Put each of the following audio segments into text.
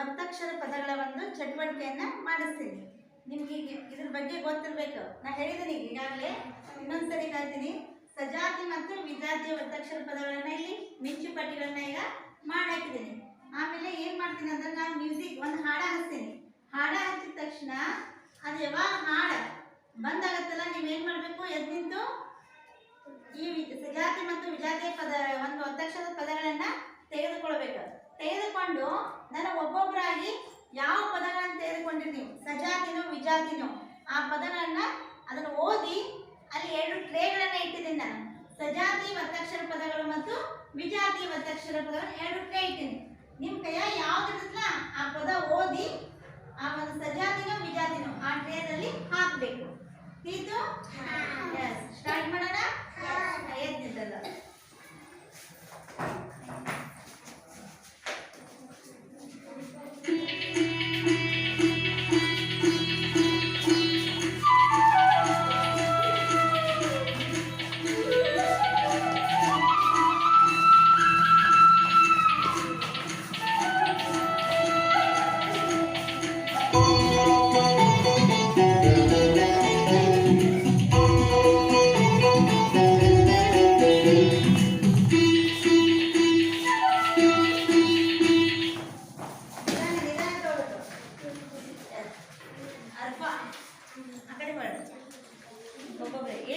ಜಾತಿಯ ಒತ್ತಕ್ಷರ ಪದಗಳ ಒಂದು ಚಟುವಟಿಕೆಯನ್ನು ಮಾಡಿಸ್ತೀನಿ. ನಿಮ್ಗೆ ಇದ್ರ ಬಗ್ಗೆ ಗೊತ್ತಿರಬೇಕು. ನಾ ಹೇಳಿದ್ದೀನಿ ಈಗಾಗಲೇ ಇನ್ನೊಂದ್ಸರಿ ಹೇಳ್ತೀನಿ ಸಜಾತಿ ಮತ್ತು ವಿಜಾತಿ ಒತ್ತಕ್ಷರ ಪದಗಳನ್ನ ಇಲ್ಲಿ ಮಿಂಚು ಪಟ್ಟಿಗಳನ್ನ ಈಗ ಮಾಡಾಕಿದ್ದೀನಿ ಆಮೇಲೆ ಏನ್ ಮಾಡ್ತೀನಿ ಅಂದ್ರೆ ನಾನು ಮ್ಯೂಸಿಕ್ ಒಂದು ಹಾಡ ಹಚ್ತೀನಿ. ಹಾಡ ಹಚ್ಚಿದ ತಕ್ಷಣ ಅದು ಯಾವಾಗ ಹಾಡ. ಬಂದಾಗತ್ತಲ್ಲ ನೀವೇನು ಮಾಡ್ಬೇಕು? ಎದ್ದು ನಿಂತು ಈ ಸಜಾತಿ ಮತ್ತು ವಿಜಾತಿ ಪದ, ಒಂದು ಒತ್ತಕ್ಷರದ ಪದಗಳನ್ನ ತೆಗೆದುಕೊಳ್ಬೇಕು. ತೆಗೆದುಕೊಂಡು ನಾನು ಒಬ್ಬೊಬ್ಬರಾಗಿ ಯಾವ ಪದಗಳನ್ನು ತೆಗೆದುಕೊಂಡಿರ್ತೀವಿ ಸಜಾತಿನೋ ವಿಜಾತಿನೋ? ಆ ಪದಗಳನ್ನ ಅದನ್ನು ಓದಿ ಅಲ್ಲಿ ಎರಡು ಟ್ರೇಗಳನ್ನ ಇಟ್ಟಿದ್ದೀನಿ ನಾನು. ಸಜಾತಿ ಒತ್ತಕ್ಷರ ಪದಗಳು ಮತ್ತು ವಿಜಾತಿ ಒತ್ತಕ್ಷರ ಪದಗಳು ಎರಡು ಟ್ರೇ ಇಟ್ಟಿದ್ದೀನಿ. ನಿಮ್ಮ ಕೈಯ ಯಾವ್ದಿರುತ್ತಲ್ಲ ಆ ಪದ ಓದಿ ಆ ಒಂದು ಸಜಾತಿನೋ ವಿಜಾತಿನೋ ಆ ಟ್ರೇನಲ್ಲಿ ಹಾಕಬೇಕು. ಸ್ಟಾರ್ಟ್ ಮಾಡೋಣ? ಎದ್ದಿದ್ದಲ್ಲ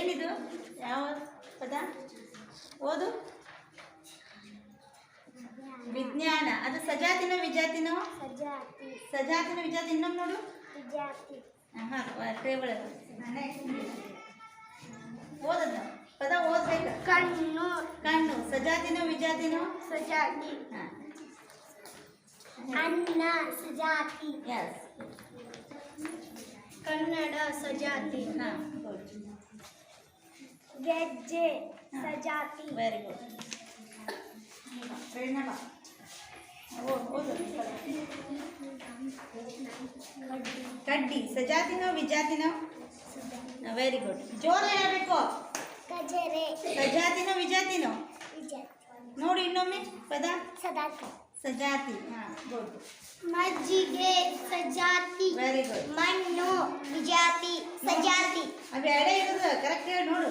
ಏನಿದು? ಯಾವ ಪದ? ಓದು. ವಿಜ್ಞಾನ. ಅದು ಸಜಾತಿನ ವಿಜಾತಿನ? ಸಜಾತಿ. ಸಜಾತಿನ ವಿಜಾತಿ. ಇನ್ನೊಮ್ಮೆ ನೋಡು. ಹಾಂ ಒಳಗೆ ಓದದ ಪದ ಓದ್ಬೇಕು. ಕಣ್ಣು. ಕಣ್ಣು. ಸಜಾತಿನ ವಿಜಾತಿನ? ಸಜಾತಿ. ಹಾಂ. ಅನ್ನ ಸಜಾತಿ. ಎಸ್ ಕನ್ನಡ ಸಜಾತಿ. ಹಾಂ ಗೆಜ್ಜೆ ಸಜಾತಿ ವೆರಿ ಗುಡ್ ಪ್ರೇರಣಾ ಬಾ ಓ- ಓದು ಕಡ್ಡಿ ಸಜಾತಿನೋ ವಿಜಾತಿನೋ ವೆರಿ ಗುಡ್ ಜೋರ ಹೇಳಬೇಕು ಗಜರೆ ಸಜಾತಿನೋ ವಿಜಾತಿನೋ ವಿಜಾತಿ ನೋಡಿ ಇನ್ನೊಮ್ಮೆ ಪದ ಸಜಾತಿ ಸಜಾತಿ ಹಾಂ ಗುಡ್ ಮಜ್ಜಿಗೆ ಸಜಾತಿ ವೆರಿ ಗುಡ್ ಮಣ್ಣು ವಿಜಾತಿ ಸಜಾತಿ ಅವು ಎರಡೇ ಇರೋದು ಕರೆಕ್ಟ್ ಹೇಳಿ ನೋಡು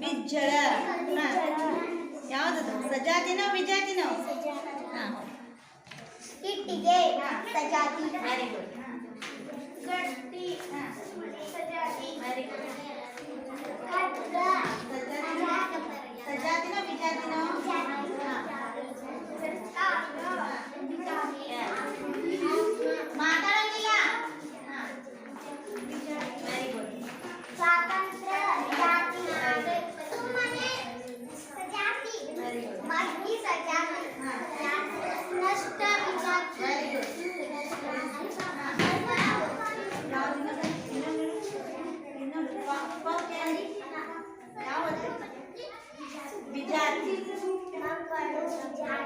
ಬಿಜ್ಜಳ ಹಾಂ ಯಾವ್ದದು ಸಜಾತಿನೋ ವಿಜಾತಿನೋ ಹಾಂ ಇಟ್ಟಿಗೆ ಸಜಾತಿ ವೆರಿ ಗುಡ್ ಗಟ್ಟಿ ಹಾಂ ಸಜಾತಿ ವೆರಿ ಗುಡ್ ಖಡ್ಗ ಸಜಾತಿನೋ ವಿಜಾತಿನೋ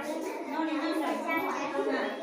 然后 đi đứng?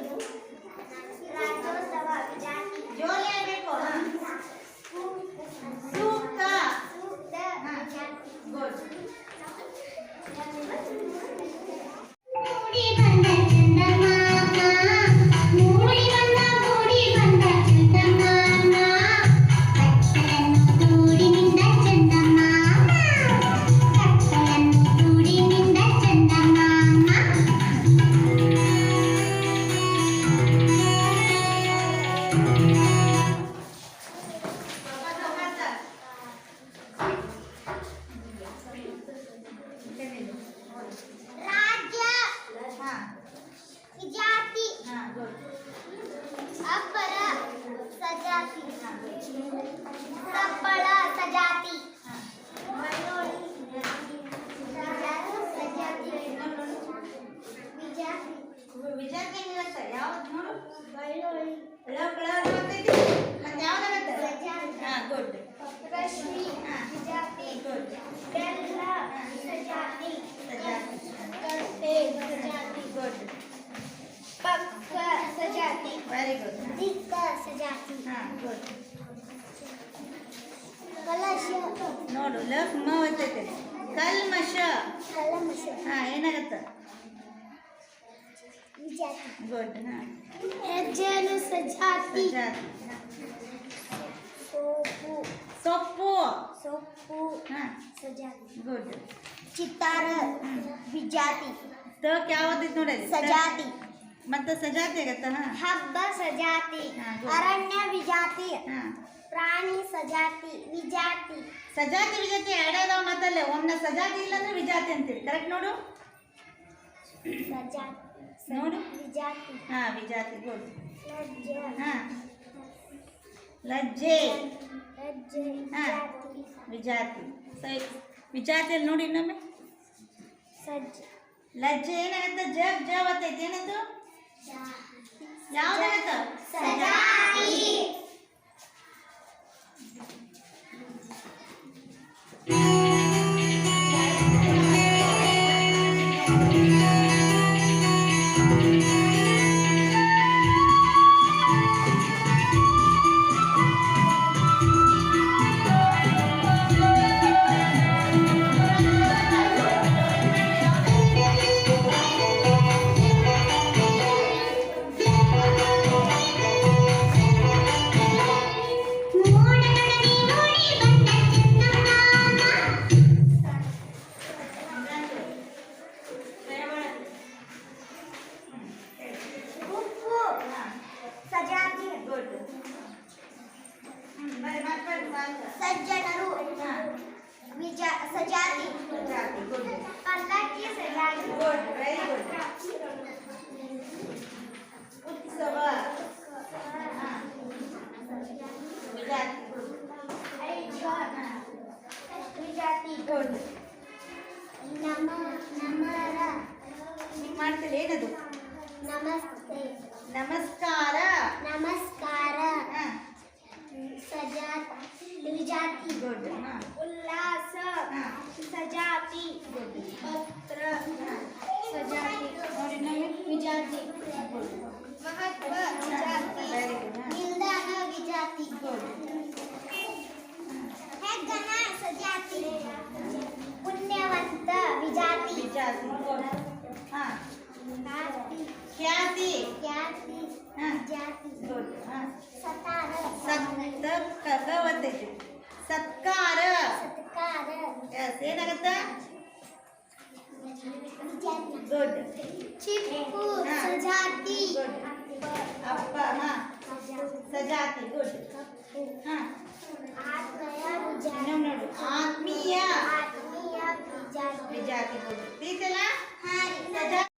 ಲಕ್ ಮ ಒತ್ತೈತೆ ಕಲ್ಮಶ. ಕಲಮಶ. ಹಾಂ ಏನಾಗತ್ತ? ಗುಡ್ ಹಾಂ. ಹೆಜ್ಜೆನು ಸಜಾತಿ. ಸೊಪ್ಪು. ಸೋಪು ಸೊಪ್ಪು. ಸೊಪ್ಪು. ಹಾ. ಸಜಾತಿ. ಗುಡ್. ಚಿತ್ತಾರ. ವಿಜಾತಿ ತಕ್ ಯಾವ್ದಿತ್ತು ನೋಡಿ ಸಜಾತಿ. ಮತ್ತೆ ಸಜಾತಿ ಆಗತ್ತ? ಹಬ್ಬ ಸಜಾತಿ. ಅರಣ್ಯ ವಿಜಾತಿ. ಹಾಂ. ಪ್ರಾಣಿ ಸಜಾತಿ ವಿಜಾತಿ. ಸಜಾತಿ ವಿಜಾತಿ ಎರಡೇ ಅದಾವ ಮತ್ತಲ್ಲೇ ಒಮ್ಮೆ ಸಜಾತಿ ಇಲ್ಲ ಅಂದ್ರೆ ವಿಜಾತಿ ಅಂತೀವಿ ಕರೆಕ್ಟ್ ನೋಡು. ಸಜಾತಿ ನೋಡು. ವಿಜಾತಿ. ಹಾ ವಿಜಾತಿ. ಗುಡ್ ಹಾಂ. ಲಜ್ಜೆ. ಲಜ್ಜೆ ಹಾ. ವಿಜಾತಿ. ವಿಜಾತಿ. ಅಲ್ಲಿ ನೋಡಿ ಇನ್ನೊಮ್ಮೆ. ಸಜ್ಜ. ಲಜ್ಜೆ ಏನಾಗತ್ತ? ಜಬ್ ಜಬ್ ಬರ್ತೈತಿ. ಏನಂದು? ಯಾವ್ದಾಗತ್ತ ಸಜಾತಿ. ಹಿಂಗೆ ಮಾಡ್ತೀರಿ ಏನದು? ನಮಸ್ತೆ. ನಮಸ್ಕಾರ. ನಮಸ್ಕಾರ. ಸಜಾತಿ ವಿಜಾತಿ ಗುಡ್ ಸತಾರ ಸತ್ತ ಕಗವತ್ತೈತಿ ಸತ್ಕಾರ ಸತ್ಕಾರ ಎಸ್ ಏನಾಗತ್ತ ವಿಜಾತಿ ಗುಡ್ ಚಿಪ್ಪು ಹಾ. ಸಜಾತಿ ಗುಡ್ ಅಪ್ಪ ಹಾ ಸಜಾತಿ ಗುಡ್ ಕಪ್ಪು ಹಾ ಆತ್ಮಯ ವಿಜಾತಿ ಇನ್ನೊಮ್ಮೆ ನೋಡು ಆತ್ಮೀಯ विजाती बोल. ठीक है ना? हाँ